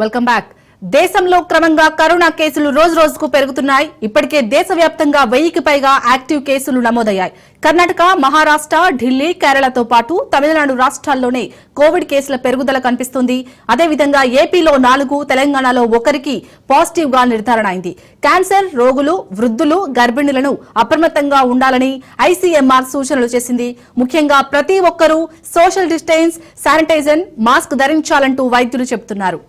Welcome back దేశంలో క్రమంగా corona కేసులు రోజు రోజుకు పెరుగుతున్నాయి. ఇప్పటికే దేశవ్యాప్తంగా వెయ్యికి పైగా యాక్టివ్ కేసులు నమోదయ్యాయి. కర్ణాటక మహారాష్ట్ర ఢిల్లీ కేరళతో పాటు తమిళనాడు రాష్ట్రాల్లోనే కోవిడ్ కేసుల పెరుగుదల కనిపిస్తుంది. అదేవిధంగా ఏపీలో నాలుగు తెలంగాణలో ఒకరికి పాజిటివ్గా నిర్ధారణ అయింది. క్యాన్సర్ రోగులు వృద్ధులు గర్భిణులను అప్రమత్తంగా ఉండాలని ఐసీఎంఆర్ సూచనలు చేసింది. ముఖ్యంగా ప్రతి ఒక్కరూ సోషల్ డిస్టెన్స్ శానిటైజర్ మాస్క్ ధరించాలంటూ వైద్యులు చెబుతున్నారు.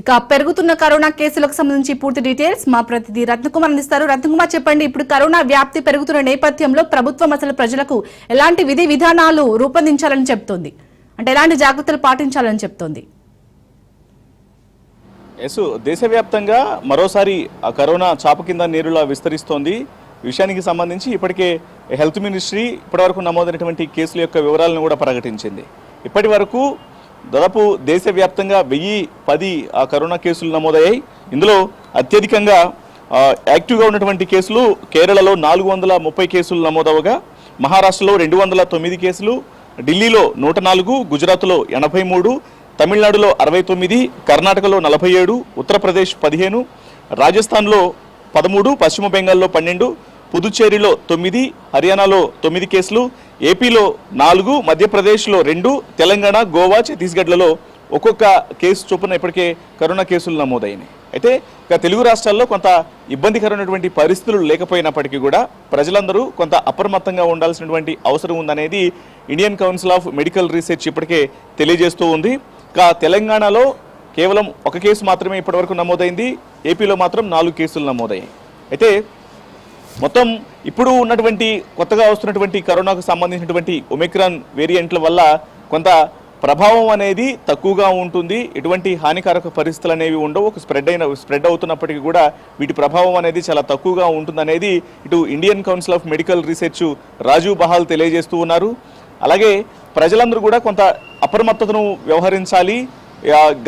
ఇక పెరుగుతున్న కరోనా కేసులకు సంబంధించి పూర్తి డీటెయిల్స్ మా ప్రతినిధి రత్నకుమార్ అందిస్తారు. రత్నకుమార్ చెప్పండి ఇప్పుడు కరోనా వ్యాప్తి పెరుగుతున్న నేపథ్యంలో ప్రభుత్వం అసలు ప్రజలకు ఎలాంటి విధి విధానాలు రూపొందించాలని చెప్తోంది? అంటే ఎలాంటి జాగ్రత్తలు పాటించాలని చెప్తోంది? ఎస్ దేశవ్యాప్తంగా మరోసారి ఆ కరోనా చాప కింద నీరులా విస్తరిస్తోంది. విషయానికి సంబంధించి ఇప్పటికే హెల్త్ మినిస్ట్రీ ఇప్పటివరకు నమోదైనటువంటి కేసుల యొక్క వివరాలను కూడా ప్రకటించింది. ఇప్పటి వరకు దాదాపు దేశవ్యాప్తంగా వెయ్యి పది ఆ కరోనా కేసులు నమోదయ్యాయి. ఇందులో అత్యధికంగా యాక్టివ్గా ఉన్నటువంటి కేసులు కేరళలో నాలుగు వందల ముప్పై కేసులు నమోదవగా మహారాష్ట్రలో రెండు వందల తొమ్మిది కేసులు ఢిల్లీలో నూట నాలుగు గుజరాత్లో ఎనభై మూడు తమిళనాడులో అరవై తొమ్మిది కర్ణాటకలో నలభై ఏడు ఉత్తరప్రదేశ్ పదిహేను రాజస్థాన్లో పదమూడు పశ్చిమ బెంగాల్లో పన్నెండు పుదుచ్చేరిలో తొమ్మిది హర్యానాలో తొమ్మిది కేసులు ఏపీలో నాలుగు మధ్యప్రదేశ్లో రెండు తెలంగాణ గోవా ఛత్తీస్గఢ్లలో ఒక్కొక్క కేసు చొప్పున ఇప్పటికే కరోనా కేసులు నమోదైనాయి. అయితే ఇక తెలుగు రాష్ట్రాల్లో కొంత ఇబ్బందికరమైనటువంటి పరిస్థితులు లేకపోయినప్పటికీ కూడా ప్రజలందరూ కొంత అప్రమత్తంగా ఉండాల్సినటువంటి అవసరం ఉందనేది Indian council of medical research ఇప్పటికే తెలియజేస్తూ ఉంది. ఇక తెలంగాణలో కేవలం ఒక కేసు మాత్రమే ఇప్పటివరకు నమోదైంది. ఏపీలో మాత్రం నాలుగు కేసులు నమోదయ్యాయి. అయితే మొత్తం ఇప్పుడు ఉన్నటువంటి కొత్తగా వస్తున్నటువంటి కరోనాకు సంబంధించినటువంటి ఒమిక్రాన్ వేరియంట్ల వల్ల కొంత ప్రభావం అనేది తక్కువగా ఉంటుంది. ఎటువంటి హానికారక పరిస్థితులు అనేవి ఉండవు. ఒక స్ప్రెడ్ అయిన స్ప్రెడ్ అవుతున్నప్పటికీ కూడా వీటి ప్రభావం అనేది చాలా తక్కువగా ఉంటుందనేది ఇటు Indian council of medical research Rajiv Bahal తెలియజేస్తూ ఉన్నారు. అలాగే ప్రజలందరూ కూడా కొంత అప్రమత్తతను వ్యవహరించాలి.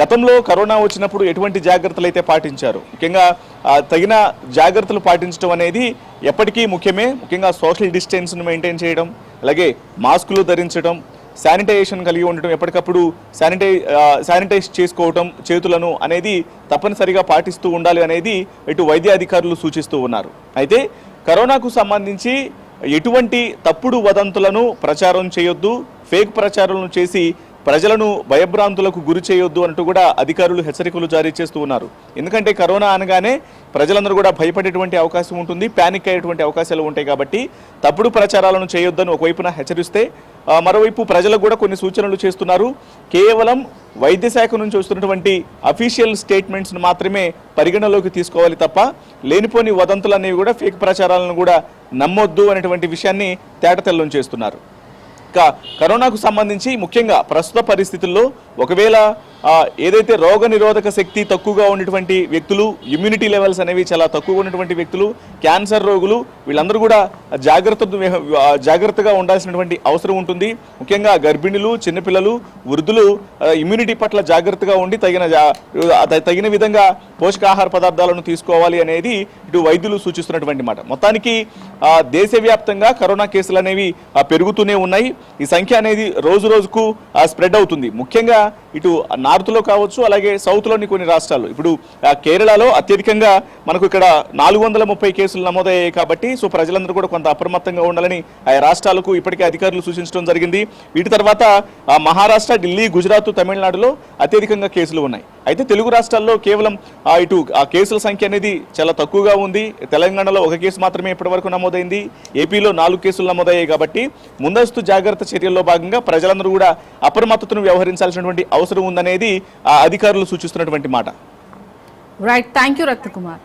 గతంలో కరోనా వచ్చినప్పుడు ఎటువంటి జాగ్రత్తలు అయితే పాటించారు? ముఖ్యంగా తగిన జాగ్రత్తలు పాటించడం అనేది ఎప్పటికీ ముఖ్యమే. ముఖ్యంగా సోషల్ డిస్టెన్స్ను మెయింటైన్ చేయడం అలాగే మాస్కులు ధరించడం శానిటైజేషన్ కలిగి ఉండటం ఎప్పటికప్పుడు శానిటై శానిటైజ్ చేసుకోవటం చేతులను అనేది తప్పనిసరిగా పాటిస్తూ ఉండాలి అనేది ఇటు వైద్య అధికారులు సూచిస్తూ ఉన్నారు. అయితే కరోనాకు సంబంధించి ఎటువంటి తప్పుడు వదంతులను ప్రచారం చేయొద్దు ఫేక్ ప్రచారాలను చేసి ప్రజలను భయభ్రాంతులకు గురి చేయొద్దు అంటూ కూడా అధికారులు హెచ్చరికలు జారీ చేస్తూ ఉన్నారు. ఎందుకంటే కరోనా అనగానే ప్రజలందరూ కూడా భయపడేటువంటి అవకాశం ఉంటుంది ప్యానిక్ అయ్యేటువంటి అవకాశాలు ఉంటాయి కాబట్టి తప్పుడు ప్రచారాలను చేయొద్దని ఒకవైపున హెచ్చరిస్తే మరోవైపు ప్రజలకు కూడా కొన్ని సూచనలు చేస్తున్నారు. కేవలం వైద్య శాఖ నుంచి వస్తున్నటువంటి అఫీషియల్ స్టేట్మెంట్స్ను మాత్రమే పరిగణలోకి తీసుకోవాలి తప్ప లేనిపోని వదంతులు అనేవి కూడా ఫేక్ ప్రచారాలను కూడా నమ్మొద్దు అనేటువంటి విషయాన్ని తేటతెల్లం చేస్తున్నారు. కరోనాకు సంబంధించి ముఖ్యంగా ప్రస్తుత పరిస్థితుల్లో ఒకవేళ ఏదైతే రోగ నిరోధక శక్తి తక్కువగా ఉన్నటువంటి వ్యక్తులు ఇమ్యూనిటీ లెవెల్స్ అనేవి చాలా తక్కువగా ఉన్నటువంటి వ్యక్తులు క్యాన్సర్ రోగులు వీళ్ళందరూ కూడా జాగ్రత్త జాగ్రత్తగా ఉండాల్సినటువంటి అవసరం ఉంటుంది. ముఖ్యంగా గర్భిణులు చిన్నపిల్లలు వృద్ధులు ఇమ్యూనిటీ పట్ల జాగ్రత్తగా ఉండి తగిన తగిన విధంగా పోషకాహార పదార్థాలను తీసుకోవాలి అనేది ఇటు వైద్యులు సూచిస్తున్నటువంటి మాట. మొత్తానికి దేశవ్యాప్తంగా కరోనా కేసులు అనేవి పెరుగుతూనే ఉన్నాయి. ఈ సంఖ్య అనేది రోజు రోజుకు స్ప్రెడ్ అవుతుంది. ముఖ్యంగా ఇటు నార్త్లో కావచ్చు అలాగే సౌత్లోని కొన్ని రాష్ట్రాలు. ఇప్పుడు కేరళలో అత్యధికంగా మనకు ఇక్కడ నాలుగు వందల ముప్పై కేసులు నమోదయ్యాయి కాబట్టి సో ప్రజలందరూ కూడా కొంత అప్రమత్తంగా ఉండాలని ఆ రాష్ట్రాలకు ఇప్పటికే అధికారులు సూచించడం జరిగింది. వీటి తర్వాత మహారాష్ట్ర ఢిల్లీ గుజరాత్ తమిళనాడులో అత్యధికంగా కేసులు ఉన్నాయి. అయితే తెలుగు రాష్ట్రాల్లో కేవలం ఇటు ఆ కేసుల సంఖ్య అనేది చాలా తక్కువగా ఉంది. తెలంగాణలో ఒక కేసు మాత్రమే ఇప్పటివరకు నమోదైంది. ఏపీలో నాలుగు కేసులు నమోదయ్యాయి కాబట్టి ముందస్తు జాగ్రత్త చర్యల్లో భాగంగా ప్రజలందరూ కూడా అప్రమత్తతను వ్యవహరించాల్సినటువంటి అవసరం ఉందనేది అధికారులు సూచిస్తున్నటువంటి మాట. Right thank you Ratnakumar